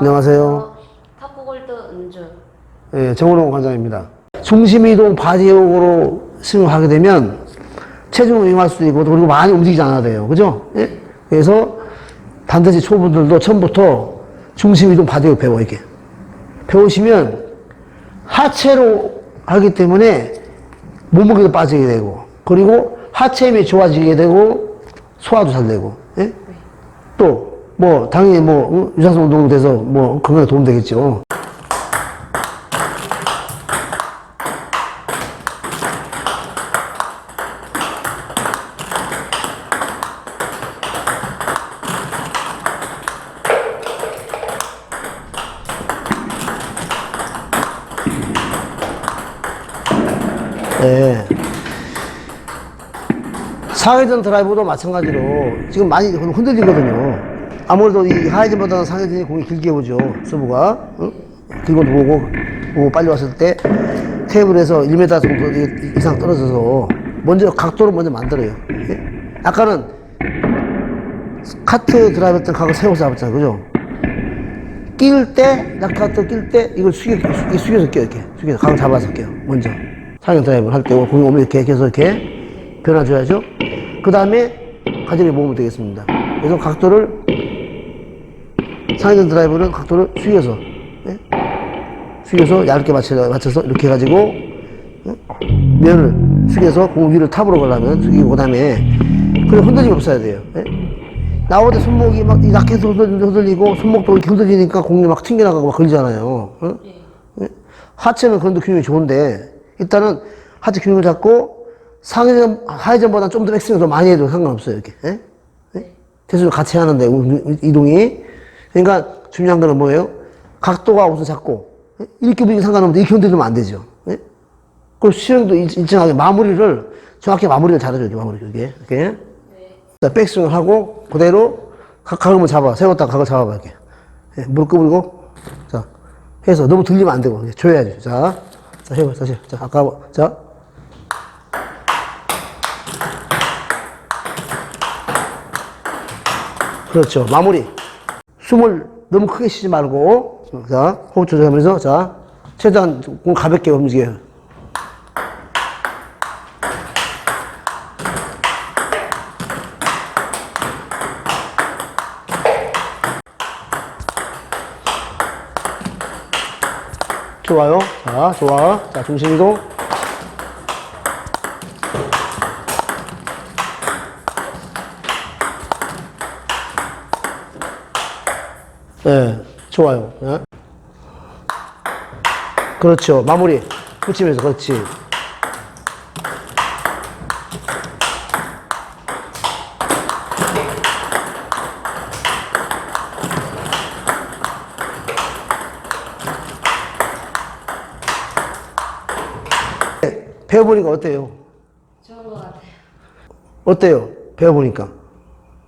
안녕하세요. 탁구골드 은주. 예, 정원호 관장입니다. 중심이동 바디욕으로 스윙을 하게 되면 체중을 이용할 수도 있고 그리고 많이 움직이지 않아야 돼요. 그죠? 예? 그래서 반드시 초보들도 처음부터 중심이동 바디욕 배워 이렇게. 배우시면 하체로 하기 때문에 몸무게도 빠지게 되고 그리고 하체 힘이 좋아지게 되고 소화도 잘 되고 예? 또 뭐 당연히 뭐 응? 유산소 운동도 돼서 뭐 건강에 도움 되겠죠. 네. 상회전 드라이브도 마찬가지로 지금 많이 흔들리거든요. 아무래도 이 하회전보다는 상회전이 공이 길게 오죠. 서브가. 응? 들고 오고, 오고 빨리 왔을 때 테이블에서 1m 정도 이상 떨어져서 먼저 각도를 먼저 만들어요. 예? 아까는 카트 드라이브 할 때는 각을 세워서 잡았잖아요. 그죠? 낄 때, 낙카트 낄 때, 이걸 숙여, 숙여, 숙여서 껴요, 이렇게. 숙여서 각을 잡아서 껴요, 먼저. 상현 드라이브를 할 때, 공이 오면 이렇게 해서 이렇게 변화줘야죠. 그 다음에 가지를 모으면 되겠습니다. 그래서 각도를, 상현 드라이브는 각도를 숙여서, 예? 숙여서 얇게 맞춰, 맞춰서 이렇게 해가지고, 예? 면을 숙여서 공 위를 탑으로 가려면 숙이고, 그 다음에, 그리고 흔들림이 없어야 돼요. 예? 나올 때 손목이 막 흔들- 흔들리고 손목도 이렇게 흔들리니까 공이 막 튕겨나가고 막 걸리잖아요. 응? 예? 하체는 그런데 균형이 좋은데 일단은 하체 균형을 잡고 상회전, 하회전보다 좀 더 백스윙을 더 많이 해도 상관없어요. 이렇게. 예? 예? 대수를 같이 하는데 우- 이동이. 그러니까 중요한 거는 뭐예요? 각도가 우선 잡고 예? 이렇게 보기 상관없는데 이렇게 흔들리면 안 되죠. 예? 그리고 수영도 일- 일정하게 마무리를 정확히 마무리를 잘해줘요. 이렇게 마무리 이렇게. 이렇게. 자, 백스윙을 하고 그대로 각, 각을 잡아 세웠다가 각을 잡아봐 이렇게 예, 무릎 끄부리고 자 해서 너무 들리면 안 되고 줘야지 자, 자 해봐 다시 자 아까 뭐- 자 그렇죠 마무리 숨을 너무 크게 쉬지 말고 자 호흡 조절하면서 자 최대한 공 가볍게 움직여요 좋아요. 자, 좋아. 자, 중심 이동. 네, 좋아요. 네. 그렇죠. 마무리. 붙이면서, 그렇지. 배워보니까 어때요? 좋은 것 같아요. 어때요? 배워보니까.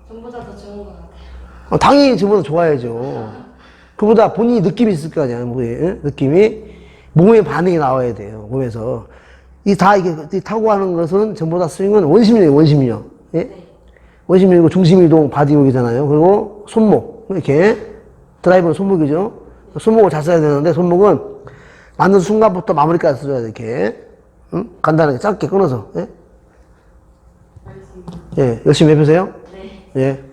전보다 더 좋은 것 같아요. 어, 당연히 저보다 좋아야죠. 그보다 본인이 느낌이 있을 거 아니야, 몸에. 응? 느낌이. 몸의 반응이 나와야 돼요, 몸에서. 이 다, 이게, 이 타고 하는 것은 전보다 스윙은 원심력이에요, 원심력. 예? 원심력이고 중심이동 바디욕이잖아요. 그리고 손목. 이렇게. 드라이브는 손목이죠. 손목을 잘 써야 되는데, 손목은 맞는 순간부터 마무리까지 써줘야 돼, 이렇게. 응? 간단하게, 짧게 끊어서. 예? 예, 열심히 해보세요. 네. 예.